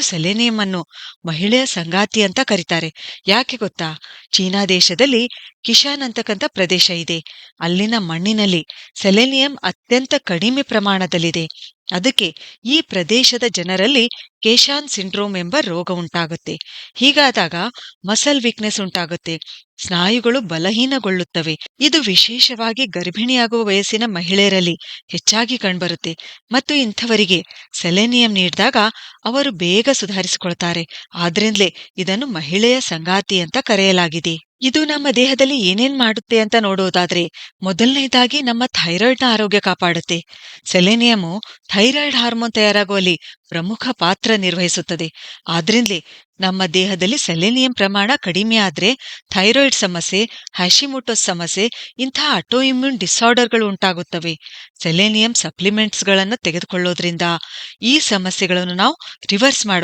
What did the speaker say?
Selenium ಅನ್ನು ಮಹಿಳೆಯ ಸಂಗಾತಿ ಅಂತ ಕರೀತಾರೆ. ಯಾಕೆ ಗೊತ್ತಾ? ಚೀನಾ ದೇಶದಲ್ಲಿ ಕಿಶಾನ್ ಅಂತಕ್ಕಂಥ ಪ್ರದೇಶ ಇದೆ. ಅಲ್ಲಿನ ಮಣ್ಣಿನಲ್ಲಿ ಸೆಲೆನಿಯಂ ಅತ್ಯಂತ ಕಡಿಮೆ ಪ್ರಮಾಣದಲ್ಲಿದೆ. ಅದಕ್ಕೆ ಈ ಪ್ರದೇಶದ ಜನರಲ್ಲಿ ಕೇಶಾನ್ ಸಿಂಡ್ರೋಮ್ ಎಂಬ ರೋಗ ಉಂಟಾಗುತ್ತೆ. ಹೀಗಾದಾಗ ಮಸಲ್ ವೀಕ್ನೆಸ್ ಉಂಟಾಗುತ್ತೆ. ಸ್ನಾಯುಗಳು ಬಲಹೀನಗೊಳ್ಳುತ್ತವೆ. ಇದು ವಿಶೇಷವಾಗಿ ಗರ್ಭಿಣಿಯಾಗುವ ವಯಸ್ಸಿನ ಮಹಿಳೆಯರಲ್ಲಿ ಹೆಚ್ಚಾಗಿ ಕಂಡುಬರುತ್ತೆ. ಮತ್ತು ಇಂಥವರಿಗೆ ಸೆಲೆನಿಯಂ ನೀಡಿದಾಗ ಅವರು ಬೇಗ ಸುಧಾರಿಸಿಕೊಳ್ತಾರೆ. ಆದ್ರಿಂದಲೇ ಇದನ್ನು ಮಹಿಳೆಯ ಸಂಗಾತಿ ಅಂತ ಕರೆಯಲಾಗಿದೆ. ಇದು ನಮ್ಮ ದೇಹದಲ್ಲಿ ಏನೇನ್ ಮಾಡುತ್ತೆ ಅಂತ ನೋಡೋದಾದ್ರೆ ಮೊದಲನೇದಾಗಿ ನಮ್ಮ ಥೈರಾಯ್ಡ್ನ ಆರೋಗ್ಯ ಕಾಪಾಡುತ್ತೆ. ಸೆಲೆನಿಯಮು ಥೈರಾಯ್ಡ್ ಹಾರ್ಮೋನ್ ತಯಾರಾಗುವಲ್ಲಿ ಪ್ರಮುಖ ಪಾತ್ರ ನಿರ್ವಹಿಸುತ್ತದೆ. ಆದ್ರಿಂದಲೇ ನಮ್ಮ ದೇಹದಲ್ಲಿ ಸೆಲೆನಿಯಂ ಪ್ರಮಾಣ ಕಡಿಮೆ ಆದ್ರೆ ಥೈರಾಯ್ಡ್ ಸಮಸ್ಯೆ ಹ್ಯಾಶಿಮೋಟೋಸ್ ಸಮಸ್ಯೆ ಇಂತಹ ಆಟೋಇಮ್ಯೂನ್ ಡಿಸಾರ್ಡರ್ಗಳು ಉಂಟಾಗುತ್ತವೆ. ಸೆಲೆನಿಯಂ ಸಪ್ಲಿಮೆಂಟ್ಸ್ಗಳನ್ನು ತೆಗೆದುಕೊಳ್ಳೋದ್ರಿಂದ ಈ ಸಮಸ್ಯೆಗಳನ್ನು ನಾವು ರಿವರ್ಸ್ ಮಾಡ